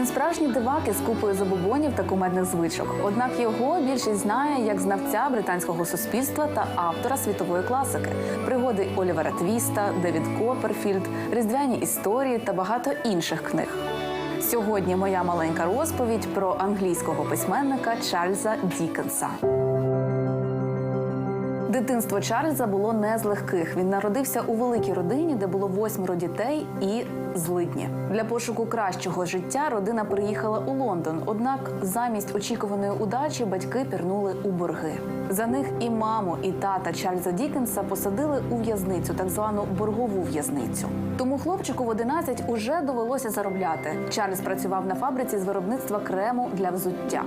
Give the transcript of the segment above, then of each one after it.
Він справжній дивак із купою забобонів та кумедних звичок. Однак його більшість знає як знавця британського суспільства та автора світової класики, пригоди Олівера Твіста, Девід Копперфільд, різдвяні історії та багато інших книг. Сьогодні моя маленька розповідь про англійського письменника Чарльза Дікенса. Дитинство Чарльза було не з легких. Він народився у великій родині, де було восьмеро дітей і злидні. Для пошуку кращого життя родина приїхала у Лондон. Однак замість очікуваної удачі батьки пірнули у борги. За них і маму, і тата Чарльза Дікенса посадили у в'язницю, так звану боргову в'язницю. Тому хлопчику в 11 уже довелося заробляти. Чарльз працював на фабриці з виробництва крему для взуття.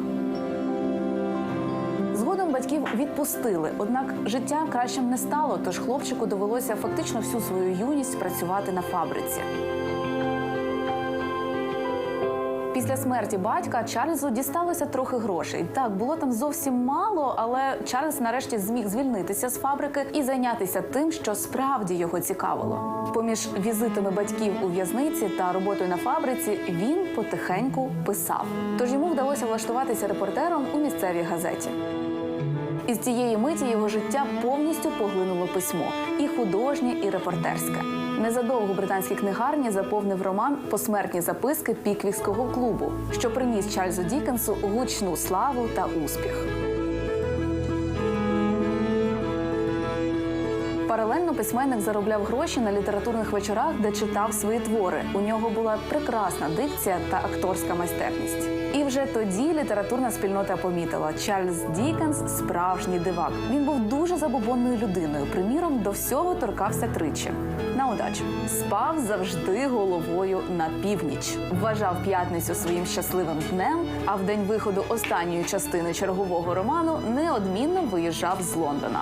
Згодом батьків відпустили, однак життя кращим не стало, тож хлопчику довелося фактично всю свою юність працювати на фабриці. Після смерті батька Чарльзу дісталося трохи грошей. Так, було там зовсім мало, але Чарльз нарешті зміг звільнитися з фабрики і зайнятися тим, що справді його цікавило. Поміж візитами батьків у в'язниці та роботою на фабриці він потихеньку писав. Тож йому вдалося влаштуватися репортером у місцевій газеті. Із цієї миті його життя повністю поглинуло письмо і художнє, і репортерське. Незадовго британські книгарні заповнив роман Посмертні записки Піквікського клубу, що приніс Чарльзу Дікенсу гучну славу та успіх. Паралельно письменник заробляв гроші на літературних вечорах, де читав свої твори. У нього була прекрасна дикція та акторська майстерність. І вже тоді літературна спільнота помітила Чарльз Дікенс справжній дивак. Він був дуже забобонною людиною. Приміром, до всього торкався тричі. На удачу спав завжди головою на північ. Вважав п'ятницю своїм щасливим днем. А в день виходу останньої частини чергового роману неодмінно виїжджав з Лондона.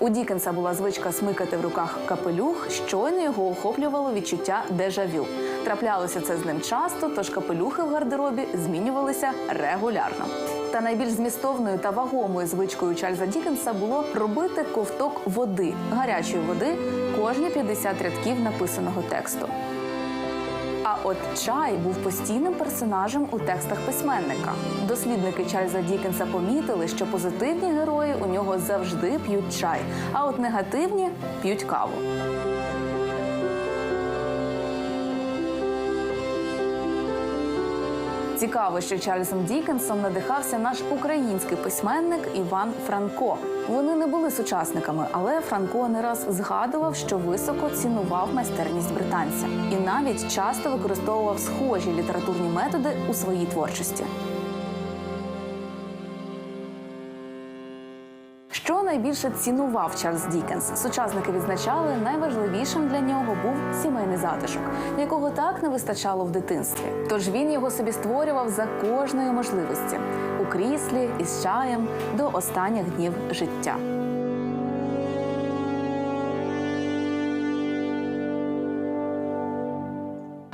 У Дікенса була звичка смикати в руках капелюх, щойно його охоплювало відчуття дежавю. Траплялося це з ним часто, тож капелюхи в гардеробі змінювалися регулярно. Та найбільш змістовною та вагомою звичкою Чарльза Дікенса було робити ковток води, гарячої води, кожні 50 рядків написаного тексту. От чай був постійним персонажем у текстах письменника. Дослідники Чарльза Дікенса помітили, що позитивні герої у нього завжди п'ють чай, а от негативні п'ють каву. Цікаво, що Чарльзом Дікенсом надихався наш український письменник Іван Франко. Вони не були сучасниками, але Франко не раз згадував, що високо цінував майстерність британця і навіть часто використовував схожі літературні методи у своїй творчості. Найбільше цінував Чарльз Дікенс? Сучасники відзначали, найважливішим для нього був сімейний затишок, якого так не вистачало в дитинстві. Тож він його собі створював за кожної можливості у кріслі із чаєм до останніх днів життя.